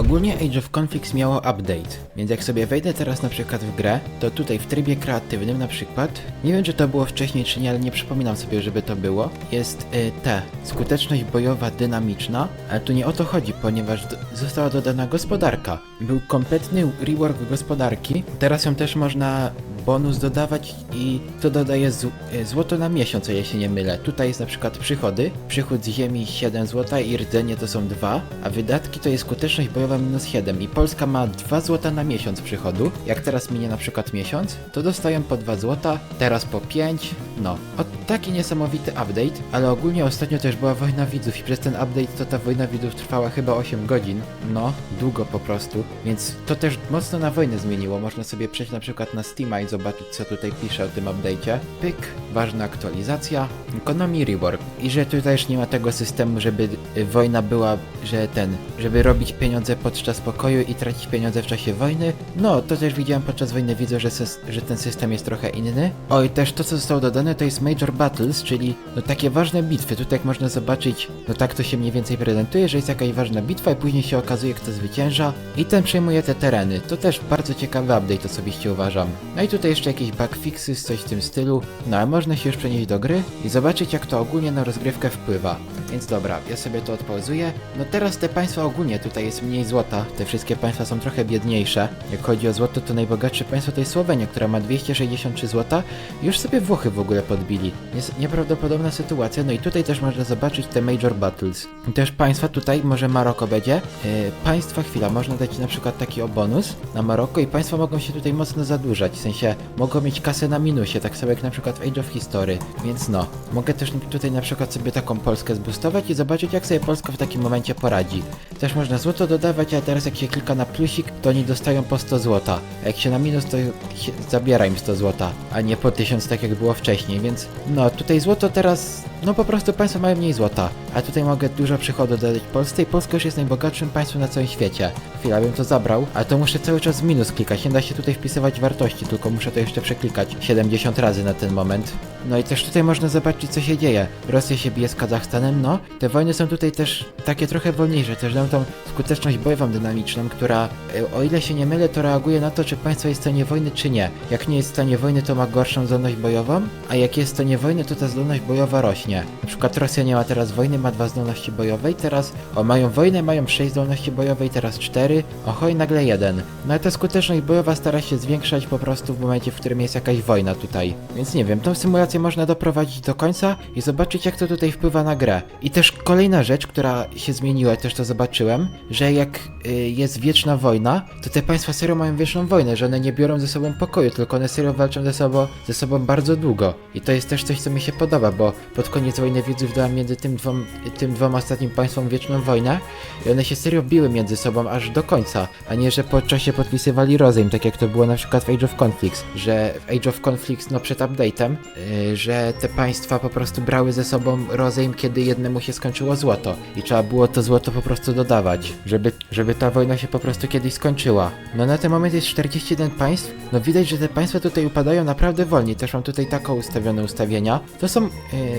Ogólnie Age of Conflicts miało update, więc jak sobie wejdę teraz na przykład w grę, to tutaj w trybie kreatywnym na przykład, nie wiem czy to było wcześniej czy nie, ale nie przypominam sobie, żeby to było, jest y, T, skuteczność bojowa dynamiczna, ale tu nie o to chodzi, ponieważ została dodana gospodarka. Był kompletny rework gospodarki, teraz ją też można bonus dodawać i to dodaje z, y, złoto na miesiąc, o ile się nie mylę. Tutaj jest na przykład przychody, przychód z ziemi 7 zł i rdzenie to są 2, a wydatki to jest skuteczność bojowa minus 7 i Polska ma 2 zł na miesiąc przychodu. Jak teraz minie na przykład miesiąc, to dostają po 2 zł, teraz po 5, no. O, taki niesamowity update, ale ogólnie ostatnio też była wojna widzów i przez ten update to ta wojna widzów trwała chyba 8 godzin. No, długo po prostu, więc to też mocno na wojnę zmieniło. Można sobie przejść na przykład na Steama i zobaczyć co tutaj pisze o tym update'cie. Pyk, ważna aktualizacja, economy rework. I że tutaj też nie ma tego systemu, żeby y, wojna była, że ten, żeby robić pieniądze podczas pokoju i tracić pieniądze w czasie wojny. No, to też widziałem podczas wojny, widzę, że, że ten system jest trochę inny. O, i też to, co zostało dodane, to jest Major Battles, czyli no takie ważne bitwy. Tutaj jak można zobaczyć, no tak to się mniej więcej prezentuje, że jest jakaś ważna bitwa i później się okazuje, kto zwycięża i ten przejmuje te tereny. To też bardzo ciekawy update osobiście uważam. No i tutaj jeszcze jakieś bugfixy, coś w tym stylu. No ale można się już przenieść do gry i zobaczyć, jak to ogólnie na rozgrywkę wpływa. Więc dobra, ja sobie to odpauzuję. No teraz te państwa ogólnie, tutaj jest mniej złota. Te wszystkie państwa są trochę biedniejsze. Jak chodzi o złoto, to najbogatsze państwo to jest Słowenia, która ma 263 złota. Już sobie Włochy w ogóle podbili. Jest nieprawdopodobna sytuacja. No i tutaj też można zobaczyć te Major Battles. Też państwa tutaj, może Maroko będzie. Yy, państwa, chwila, można dać na przykład taki o bonus na Maroko i państwa mogą się tutaj mocno zadłużać. W sensie mogą mieć kasę na minusie, tak samo jak na przykład w Age of History. Więc no, mogę też tutaj na przykład sobie taką Polskę zboostować i zobaczyć jak sobie Polska w takim momencie poradzi. Też można złoto dodawać, a teraz jak się klika na plusik, to oni dostają po 100 złota. A jak się na minus, to się zabiera im 100 złota, a nie po 1000 tak jak było wcześniej, więc no tutaj złoto teraz, no po prostu państwa mają mniej złota. A tutaj mogę dużo przychodu dodać Polsce i Polska już jest najbogatszym państwem na całym świecie. Chwila, bym to zabrał, ale to muszę cały czas minus klikać, nie da się tutaj wpisywać wartości, tylko muszę to jeszcze przeklikać 70 razy na ten moment. No i też tutaj można zobaczyć co się dzieje. Rosja się bije z Kazachstanem, no. Te wojny są tutaj też takie trochę wolniejsze, też dają tą skuteczność bojową dynamiczną, która e, o ile się nie mylę, to reaguje na to, czy państwo jest w stanie wojny, czy nie. Jak nie jest w stanie wojny, to ma gorszą zdolność bojową, a jak jest w stanie wojny, to ta zdolność bojowa rośnie. Na przykład Rosja nie ma teraz wojny, ma dwa zdolności bojowe i teraz, o mają wojnę, mają sześć zdolności bojowej, teraz cztery, oho i nagle jeden. No ale ta skuteczność bojowa stara się zwiększać po prostu w momencie, w którym jest jakaś wojna tutaj. Więc nie wiem, tą symulację można doprowadzić do końca i zobaczyć jak to tutaj wpływa na grę. I też kolejna rzecz, która się zmieniła, też to zobaczyłem, że jak y, jest wieczna wojna, to te państwa serio mają wieczną wojnę, że one nie biorą ze sobą pokoju, tylko one serio walczą ze sobą, ze sobą bardzo długo. I to jest też coś, co mi się podoba, bo pod koniec wojny widzów dałem między tym, dwom, tym dwoma ostatnim państwom wieczną wojnę i one się serio biły między sobą aż do końca, a nie, że po czasie podpisywali rozejm, tak jak to było na przykład w Age of Conflicts, że w Age of Conflicts, no przed update'em, yy, że te państwa po prostu brały ze sobą rozejm, kiedy jednemu się skończyło złoto i trzeba było to złoto po prostu dodawać, żeby, żeby ta wojna się po prostu kiedyś skończyła. No na ten moment jest 41 państw, no widać, że te państwa tutaj upadają naprawdę wolniej, też mam tutaj taką ustawione ustawienia. To są, yy,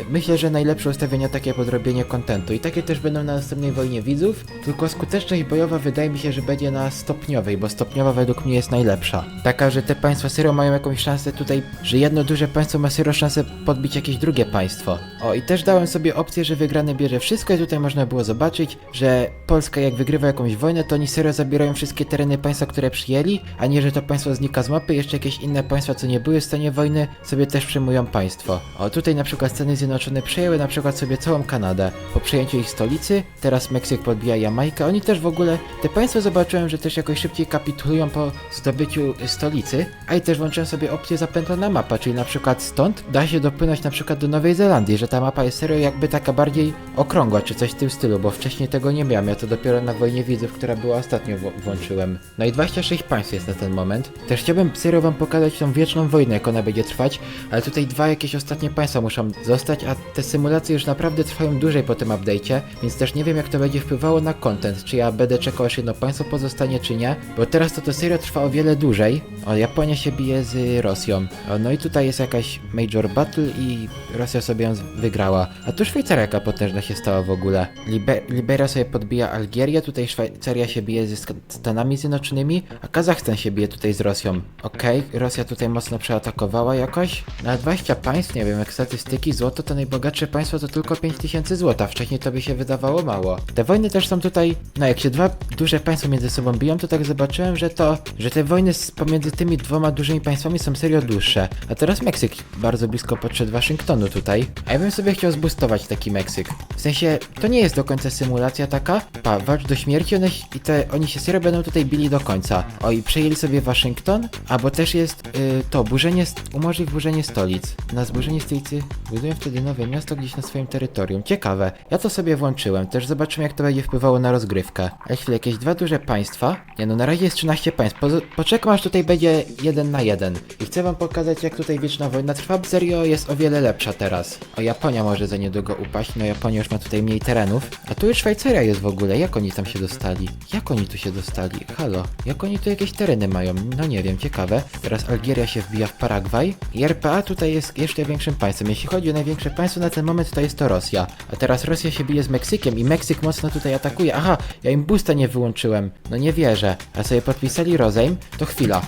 myślę, że najlepsze ustawienia takie pod robienie kontentu i takie też będą na następnej wojnie widzów, tylko skuteczność bojowa wydaje mi się, że będzie na stopniowej, bo stopniowa według mnie jest najlepsza. Taka, że te państwa serio mają jakąś szansę tutaj, że jedno duże państwo ma serio szansę podbić jakieś drugie państwo. O i też dałem sobie opcję, że wygrany bierze wszystko i tutaj można było zobaczyć, że Polska jak wygrywa jakąś wojnę, to oni serio zabierają wszystkie tereny państwa, które przyjęli, a nie, że to państwo znika z mapy, jeszcze jakieś inne państwa, co nie były w stanie wojny, sobie też przejmują państwo. O tutaj na przykład Stany Zjednoczone przejęły na przykład sobie całą Kanadę. Po przejęciu ich stolicy, teraz Meksyk podbija Jamajkę, oni też w ogóle, te państwa zobaczyłem, że też jakoś szybciej kapitulują po zdobyciu stolicy, a i też włączyłem sobie opcję zapętlona mapa, czyli na przykład stąd da się dopłynąć na przykład do Nowej Zelandii, że ta mapa jest serio jakby taka bardziej okrągła, czy coś w tym stylu, bo wcześniej tego nie miałem, ja to dopiero na Wojnie Widzów, która była ostatnio włączyłem. No i 26 państw jest na ten moment. Też chciałbym serio wam pokazać tą wieczną wojnę, jak ona będzie trwać, ale tutaj dwa jakieś ostatnie państwa muszą zostać, a te symulacje już naprawdę trwają dłużej po tym update'cie, więc też nie wiem jak to będzie wpływało na content, czy ja będę czekał aż jedno państwo pozostanie, czy nie, bo teraz to to serio trwa o wiele dłużej. O, Japonia się bije z Rosją. O, no i tutaj jest jakaś Major battle i Rosja sobie ją wygrała. A tu Szwajcaria jaka potężna się stała w ogóle. Libe Liberia sobie podbija Algierię, tutaj Szwajcaria się bije ze Stanami Zjednoczonymi, a Kazachstan się bije tutaj z Rosją. Okej, Rosja tutaj mocno przeatakowała jakoś. Na 20 państw, nie wiem, jak statystyki, złoto to najbogatsze państwo to tylko 5000 złota. Wcześniej to by się wydawało mało. Te wojny też są tutaj, no jak się dwa duże państwa między sobą biją, to tak zobaczyłem, że to, że te wojny z, pomiędzy tymi dwoma dużymi państwami są serio dłuższe. A teraz Meksyk bardzo blisko podszedł Waszyngtonu tutaj. A ja bym sobie chciał zbustować taki Meksyk. W sensie, to nie jest do końca symulacja taka. Pa, walcz do śmierci, one, i te, oni się serio będą tutaj bili do końca. O, i przejęli sobie Waszyngton, albo też jest y, to, burzenie, umożliw burzenie stolic. Na zburzenie stolicy budują wtedy nowe miasto gdzieś na swoim terytorium. Ciekawe. Ja to sobie włączyłem, też zobaczymy jak to będzie wpływało na rozgrywkę. Ale chwilę, jakieś dwa duże państwa. Nie no, na razie jest 13 państw. Po, poczekam aż tutaj będzie jeden na jeden. I chcę wam pokazać jak tutaj wieczna wojna trwa. Serio jest o wiele lepsza teraz. O, Japonia może za niedługo upaść. No Japonia już ma tutaj mniej terenów. A tu już Szwajcaria jest w ogóle. Jak oni tam się dostali? Jak oni tu się dostali? Halo, jak oni tu jakieś tereny mają? No nie wiem, ciekawe. Teraz Algieria się wbija w Paragwaj. I RPA tutaj jest jeszcze większym państwem. Jeśli chodzi o największe państwo na ten moment, to jest to Rosja. A teraz Rosja się bije z Meksykiem i Meksyk mocno tutaj atakuje. Aha, ja im boosta nie wyłączyłem. No nie wierzę. A sobie podpisali rozejm, to chwila.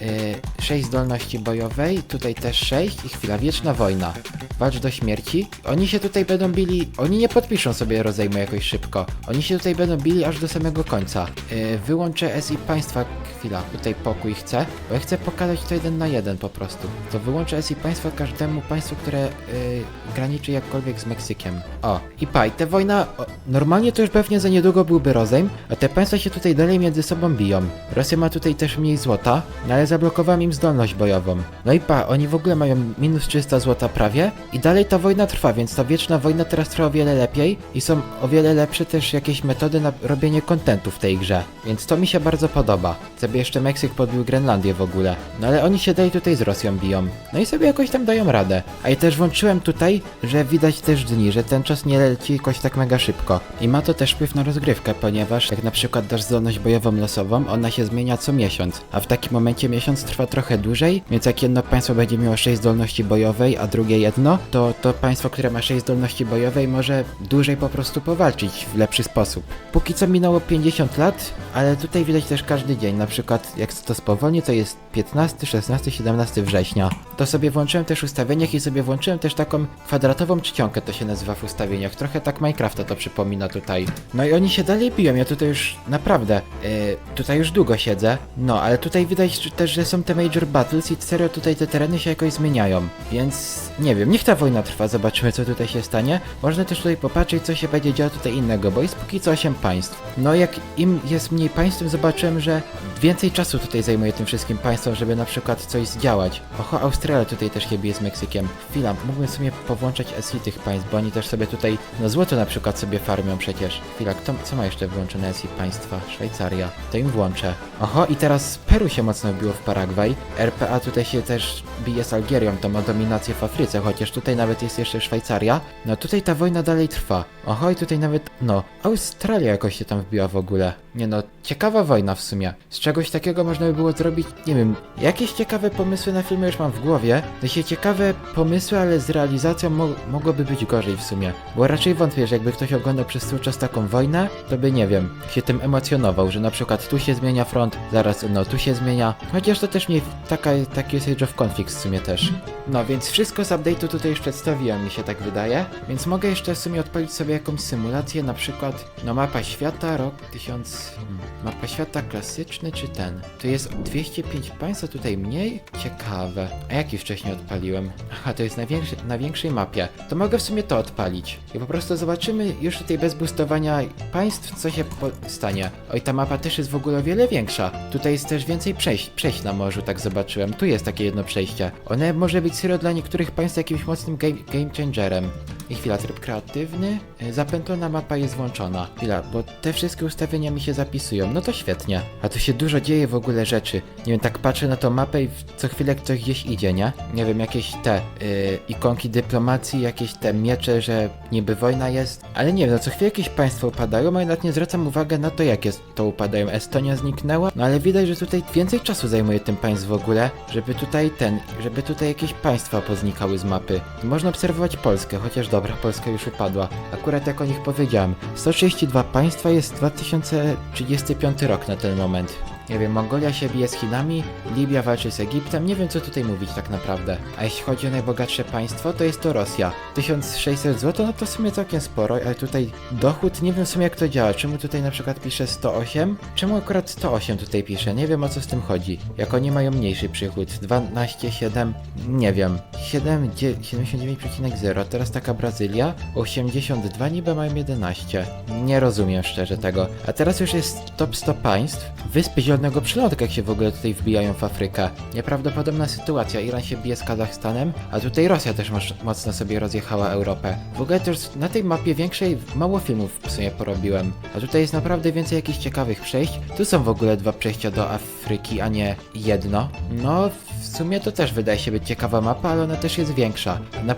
Yy, 6 zdolności bojowej, tutaj też 6 i chwila, wieczna wojna. Walcz do śmierci. Oni się tutaj będą bili, oni nie podpiszą sobie rozejmu jakoś szybko. Oni się tutaj będą bili aż do samego końca. Yy, wyłączę SI państwa, chwila, tutaj pokój chcę, bo ja chcę pokazać to jeden na jeden po prostu. To wyłączę SI państwa każdemu państwu, które yy, graniczy jakkolwiek z Meksykiem. O, i paj, te wojna, o, normalnie to już pewnie za niedługo byłby rozejm, a te państwa się tutaj dalej między sobą biją. Rosja ma tutaj też mniej złota, no ale zablokowałem im zdolność bojową. No i pa, oni w ogóle mają minus 300 złota prawie i dalej ta wojna trwa, więc ta wieczna wojna teraz trwa o wiele lepiej i są o wiele lepsze też jakieś metody na robienie kontentu w tej grze. Więc to mi się bardzo podoba. Sobie jeszcze Meksyk podbił Grenlandię w ogóle. No ale oni się dalej tutaj z Rosją biją. No i sobie jakoś tam dają radę. A i też włączyłem tutaj, że widać też dni, że ten czas nie leci jakoś tak mega szybko. I ma to też wpływ na rozgrywkę, ponieważ jak na przykład dasz zdolność bojową losową, ona się zmienia co miesiąc. A w takim momencie miesiąc trwa trochę dłużej, więc jak jedno państwo będzie miało 6 zdolności bojowej, a drugie jedno, to to państwo, które ma 6 zdolności bojowej może dłużej po prostu powalczyć w lepszy sposób. Póki co minęło 50 lat, ale tutaj widać też każdy dzień, na przykład jak to spowolni, to jest 15, 16, 17 września. To sobie włączyłem też w ustawieniach i sobie włączyłem też taką kwadratową czcionkę, to się nazywa w ustawieniach. Trochę tak Minecrafta to przypomina tutaj. No i oni się dalej biją, ja tutaj już naprawdę, yy, tutaj już długo siedzę. No, ale tutaj widać że też, że są te Major Battles i serio tutaj te tereny się jakoś zmieniają. Więc nie wiem, niech ta wojna trwa, zobaczymy co tutaj się stanie. Można też tutaj popatrzeć, co się będzie działo tutaj innego, bo jest póki co 8 państw. No jak im jest mniej państw, zobaczyłem, że więcej czasu tutaj zajmuje tym wszystkim państwom, żeby na przykład coś zdziałać. Oho, Australia tutaj też się z Meksykiem. Chwila, mógłbym sobie powłączać SI tych państw, bo oni też sobie tutaj, no złoto na przykład sobie farmią przecież. Chwila, kto, co ma jeszcze włączone SI państwa? Szwajcaria. To im włączę. Oho, i teraz Peru się mocno wbiło w Paragwaj. RPA tutaj się też bije z Algierią, to ma dominację w Afryce, chociaż tutaj nawet jest jeszcze Szwajcaria. No tutaj ta wojna dalej trwa. Oho, i tutaj nawet, no, Australia jakoś się tam wbiła w ogóle. Nie no, ciekawa wojna w sumie. Z czegoś takiego można by było zrobić, nie wiem, jakieś ciekawe pomysły na filmy już mam w głowie. To się ciekawe pomysły, ale z realizacją mo mogłoby być gorzej w sumie. Bo raczej wątpię, że jakby ktoś oglądał przez cały czas taką wojnę, to by, nie wiem, się tym emocjonował, że na przykład tu się zmienia front, zaraz, no, tu się zmienia. Chociaż to też mnie taka, taki jest Age of Conflict w sumie też. No, więc wszystko z update'u tutaj już przedstawiłem, mi się tak wydaje. Więc mogę jeszcze w sumie odpalić sobie jakąś symulację, na przykład, no, mapa świata, rok 1000... Hmm, mapa świata klasyczny czy ten? To jest 205 państw, a tutaj mniej? Ciekawe. A jaki wcześniej odpaliłem? Aha, to jest na, większy, na większej mapie. To mogę w sumie to odpalić. I po prostu zobaczymy już tutaj bez boostowania państw, co się stanie. Oj, ta mapa też jest w ogóle o wiele większa. Tutaj jest też więcej przejść, przejść na morzu, tak zobaczyłem. Tu jest takie jedno przejście. One może być serio dla niektórych państw jakimś mocnym game, game changerem. I chwila, tryb kreatywny. Y, Zapętlona mapa jest włączona. Chwila, bo te wszystkie ustawienia mi się zapisują. No to świetnie. A tu się dużo dzieje w ogóle rzeczy. Nie wiem, tak patrzę na tą mapę i co chwilę ktoś gdzieś idzie, nie? Nie wiem, jakieś te y, ikonki dyplomacji, jakieś te miecze, że niby wojna jest. Ale nie wiem, no co chwilę jakieś państwa upadają, a jednak nie zwracam uwagi na to, jakie to upadają. Estonia zniknęła, no ale widać, że tutaj więcej czasu zajmuje tym państw w ogóle, żeby tutaj ten, żeby tutaj jakieś państwa poznikały z mapy. Można obserwować Polskę, chociaż dobra, Polska już upadła. Akurat jak o nich powiedziałem, 132 państwa jest 2035 rok na ten moment. Nie wiem, Mongolia się bije z Chinami, Libia walczy z Egiptem, nie wiem co tutaj mówić tak naprawdę. A jeśli chodzi o najbogatsze państwo, to jest to Rosja. 1600 zł, no to w sumie całkiem sporo, ale tutaj dochód, nie wiem w sumie jak to działa. Czemu tutaj na przykład pisze 108? Czemu akurat 108 tutaj pisze? Nie wiem o co z tym chodzi. Jak oni mają mniejszy przychód, 12,7, nie wiem, 7, dzie- 79,0, teraz taka Brazylia, 82 niby mają 11. Nie rozumiem szczerze tego. A teraz już jest top 100 państw. Wyspy Zielonego Przylądka jak się w ogóle tutaj wbijają w Afrykę. Nieprawdopodobna sytuacja. Iran się bije z Kazachstanem, a tutaj Rosja też moc- mocno sobie rozjechała Europę. W ogóle też na tej mapie większej mało filmów w sumie porobiłem. A tutaj jest naprawdę więcej jakichś ciekawych przejść. Tu są w ogóle dwa przejścia do Afryki, a nie jedno. No, w sumie to też wydaje się być ciekawa mapa, ale ona też jest większa. Na,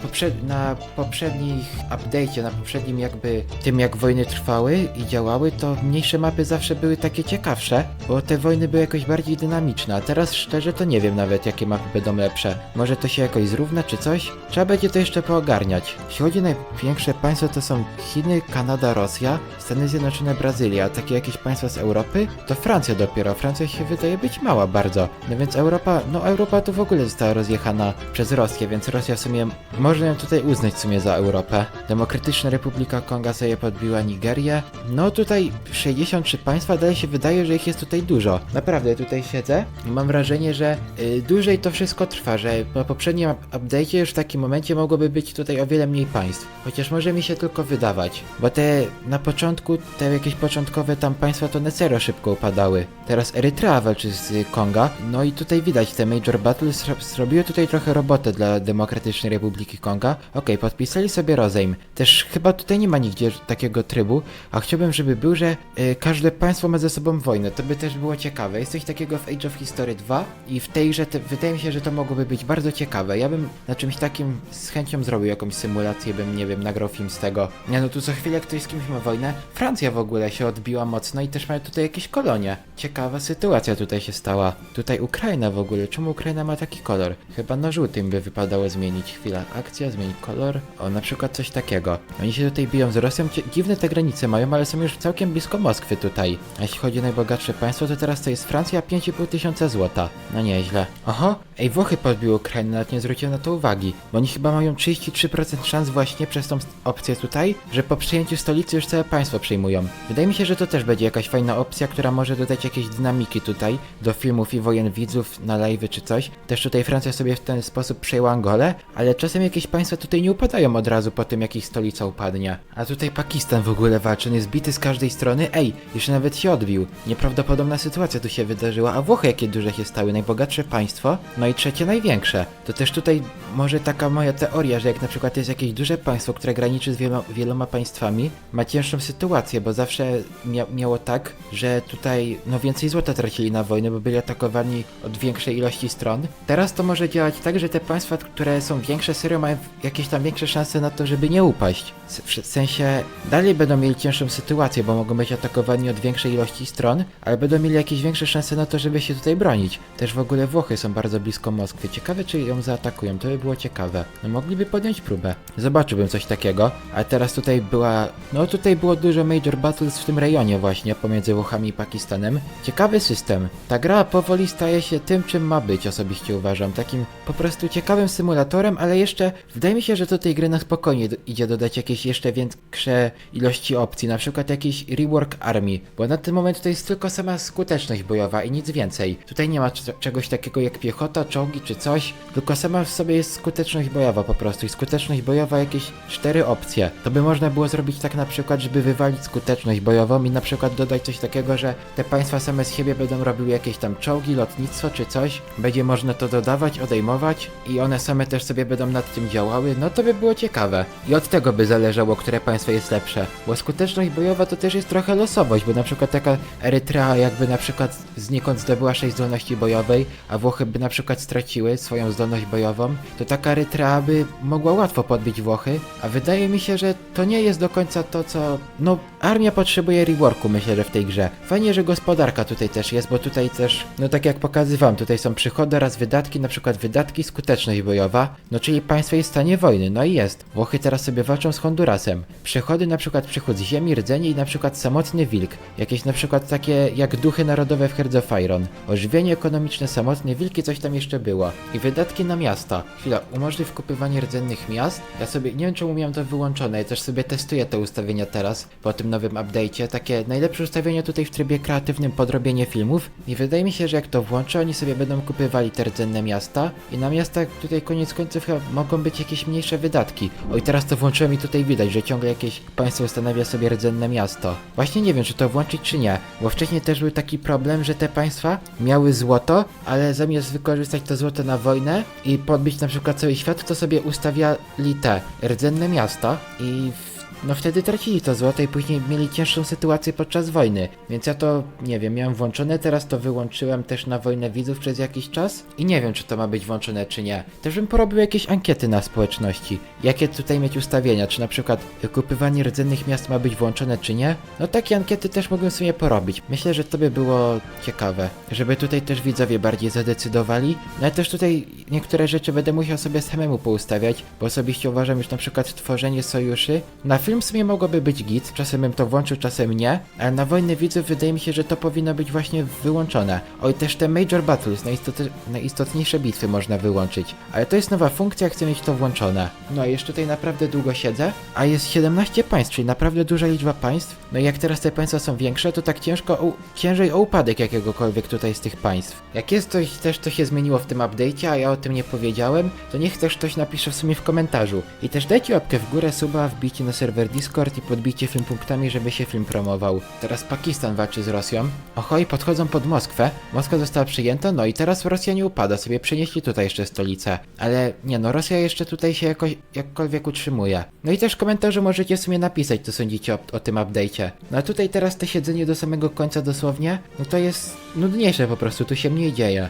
na poprzednich update'cie, na poprzednim jakby tym jak wojny trwały i działały, to mniejsze mapy zawsze były takie ciekawsze, bo te wojny były jakoś bardziej dynamiczne, a teraz szczerze to nie wiem nawet jakie mapy będą lepsze. Może to się jakoś zrówna czy coś? Trzeba będzie to jeszcze poogarniać. Jeśli chodzi o największe państwa to są Chiny, Kanada, Rosja, Stany Zjednoczone, Brazylia, a takie jakieś państwa z Europy to Francja dopiero. Francja się wydaje być mała bardzo. No więc Europa, no Europa to w ogóle została rozjechana przez Rosję, więc Rosja w sumie można ją tutaj uznać w sumie za Europę. Demokratyczna Republika Konga sobie podbiła Nigerię. No tutaj 63 państwa, dalej się wydaje, że ich jest tutaj dużo. Naprawdę tutaj siedzę i mam wrażenie, że y, dłużej to wszystko trwa, że po poprzednim up- update'cie już w takim momencie mogłoby być tutaj o wiele mniej państw. Chociaż może mi się tylko wydawać, bo te na początku, te jakieś początkowe tam państwa to Necero szybko upadały. Teraz Erytrea walczy z Konga, no i tutaj widać te Major Battles zro- zrobiły tutaj trochę robotę dla Demokratycznej Republiki Konga. Okej, podpisali sobie rozejm. Też chyba tutaj nie ma nigdzie takiego trybu, a chciałbym, żeby był, że y, każde państwo ma ze sobą wojnę. To by też było ciekawe. Jest coś takiego w Age of History 2 i w tejże te, wydaje mi się, że to mogłoby być bardzo ciekawe. Ja bym na czymś takim z chęcią zrobił jakąś symulację, bym, nie wiem, nagrał film z tego. Nie no, tu co chwilę ktoś z kimś ma wojnę. Francja w ogóle się odbiła mocno i też mają tutaj jakieś kolonie. Ciekawa sytuacja tutaj się stała. Tutaj Ukraina w ogóle. Czemu Ukraina ma taki kolor? Chyba na żółtym by wypadało zmienić. Chwila, akcja, zmienić kolor. O, na przykład coś takiego. Oni się tutaj biją z Rosją. Dziwne te granice mają, ale są już całkiem blisko Moskwy tutaj. A jeśli chodzi o najbogatsze państwo, to teraz to jest Francja, 5,5 tysiąca złota. No nieźle. Oho, ej, Włochy podbiły Ukrainę, nawet nie zwróciłem na to uwagi. Bo oni chyba mają 33% szans właśnie przez tą opcję tutaj, że po przyjęciu stolicy już całe państwo przejmują. Wydaje mi się, że to też będzie jakaś fajna opcja, która może dodać jakieś dynamiki tutaj do filmów i wojen widzów na live czy coś. Też tutaj Francja sobie w ten sposób przejęła Angolę, ale czasem jakieś państwa tutaj nie upadają od razu po tym, jak ich stolica upadnie. A tutaj Pakistan w ogóle walczy, on jest bity z każdej strony. Ej, jeszcze nawet się odbił. Nieprawdopodobna sytuacja tu się wydarzyła, a Włochy jakie duże się stały, najbogatsze państwo, no i trzecie największe. To też tutaj może taka moja teoria, że jak na przykład jest jakieś duże państwo, które graniczy z wieloma, wieloma państwami, ma cięższą sytuację, bo zawsze mia miało tak, że tutaj no więcej złota tracili na wojnę, bo byli atakowani od większej ilości stron. Teraz to może działać tak, że te państwa, które są większe, serio mają jakieś tam większe szanse na to, żeby nie upaść. W sensie dalej będą mieli cięższą sytuację, bo mogą być atakowani od większej ilości stron, ale będą mieli jakieś większe szanse na to, żeby się tutaj bronić. Też w ogóle Włochy są bardzo blisko Moskwy. Ciekawe, czy ją zaatakują, to by było ciekawe. No mogliby podjąć próbę. Zobaczyłbym coś takiego. A teraz tutaj była... No tutaj było dużo Major Battles w tym rejonie właśnie, pomiędzy Włochami i Pakistanem. Ciekawy system. Ta gra powoli staje się tym, czym ma być, osobiście uważam. Takim po prostu ciekawym symulatorem, ale jeszcze wydaje mi się, że do tej gry na spokojnie idzie dodać jakieś jeszcze większe ilości opcji, na przykład jakiś rework army, bo na ten moment to jest tylko sama skuteczność bojowa i nic więcej. Tutaj nie ma czegoś takiego jak piechota, czołgi czy coś, tylko sama w sobie jest skuteczność bojowa po prostu i skuteczność bojowa jakieś cztery opcje. To by można było zrobić tak na przykład, żeby wywalić skuteczność bojową i na przykład dodać coś takiego, że te państwa same z siebie będą robiły jakieś tam czołgi, lotnictwo czy coś, będzie można to dodawać, odejmować i one same też sobie będą nad tym działały, no to by było ciekawe. I od tego by zależało, które państwo jest lepsze. Bo skuteczność bojowa to też jest trochę losowość, bo na przykład taka Erytrea jakby na przykład znikąd zdobyła 6 zdolności bojowej, a Włochy by na przykład straciły swoją zdolność bojową, to taka Erytrea by mogła łatwo podbić Włochy, a wydaje mi się, że to nie jest do końca to, co... No, armia potrzebuje reworku, myślę, że w tej grze. Fajnie, że gospodarka tutaj też jest, bo tutaj też, no tak jak pokazywałem, tutaj są przychody oraz wydatki, na przykład wydatki, skuteczność bojowa, no czyli państwo jest w stanie wojny, no i jest. Włochy teraz sobie walczą z Hondurasem. Przychody, na przykład przychód ziemi, rdzenie i na przykład samotny wilk. Jakieś na przykład takie jak duchy narodowe w Iron. Ożywienie ekonomiczne, samotny wilk i coś tam jeszcze było. I wydatki na miasta. Chwila, umożliw kupywanie rdzennych miast. Ja sobie, nie wiem czemu miałem to wyłączone, ja też sobie testuję te ustawienia teraz, po tym nowym update'cie. Takie najlepsze ustawienia tutaj w trybie kreatywnym podrobienie filmów. I wydaje mi się, że jak to włączę, oni sobie będą kupywali te rdzenne miasta. I na miastach tutaj koniec końców mogą być jakieś mniejsze wydatki. Oj, teraz to włączyłem i tutaj widać, że ciągle jakieś państwo ustanawia sobie rdzenne miasto. Właśnie nie wiem, czy to włączyć, czy nie, bo wcześniej też był taki problem, że te państwa miały złoto, ale zamiast wykorzystać to złoto na wojnę i podbić na przykład cały świat, to sobie ustawiali te rdzenne miasta i w no wtedy tracili to złoto i później mieli cięższą sytuację podczas wojny. Więc ja to, nie wiem, miałem włączone, teraz to wyłączyłem też na wojnę widzów przez jakiś czas i nie wiem, czy to ma być włączone, czy nie. Też bym porobił jakieś ankiety na społeczności. Jakie tutaj mieć ustawienia, czy na przykład kupywanie rdzennych miast ma być włączone, czy nie? No takie ankiety też mogłem sobie porobić. Myślę, że to by było ciekawe, żeby tutaj też widzowie bardziej zadecydowali. No ale też tutaj niektóre rzeczy będę musiał sobie samemu poustawiać, bo osobiście uważam już na przykład tworzenie sojuszy. Na film w sumie mogłoby być git, czasem bym to włączył, czasem nie, ale na wojny widzów wydaje mi się, że to powinno być właśnie wyłączone. Oj, też te Major Battles, najistot- najistotniejsze bitwy można wyłączyć, ale to jest nowa funkcja, chcę mieć to włączone. No i już tutaj naprawdę długo siedzę, a jest 17 państw, czyli naprawdę duża liczba państw. No i jak teraz te państwa są większe, to tak ciężko, o, ciężej o upadek jakiegokolwiek tutaj z tych państw. Jak jest coś też, co się zmieniło w tym update'cie, a ja o tym nie powiedziałem, to niech też ktoś napisze w sumie w komentarzu. I też dajcie łapkę w górę, suba, wbijcie na serwer Discord i podbijcie film punktami, żeby się film promował. Teraz Pakistan walczy z Rosją. Ohoj, podchodzą pod Moskwę. Moskwa została przyjęta, no i teraz Rosja nie upada, sobie przenieśli tutaj jeszcze stolicę. Ale nie no, Rosja jeszcze tutaj się jakoś, jakkolwiek utrzymuje. No i też w komentarzu możecie w sumie napisać, co sądzicie o, o tym update'cie. No a tutaj teraz te siedzenie do samego końca dosłownie, no to jest nudniejsze po prostu, tu się mniej dzieje.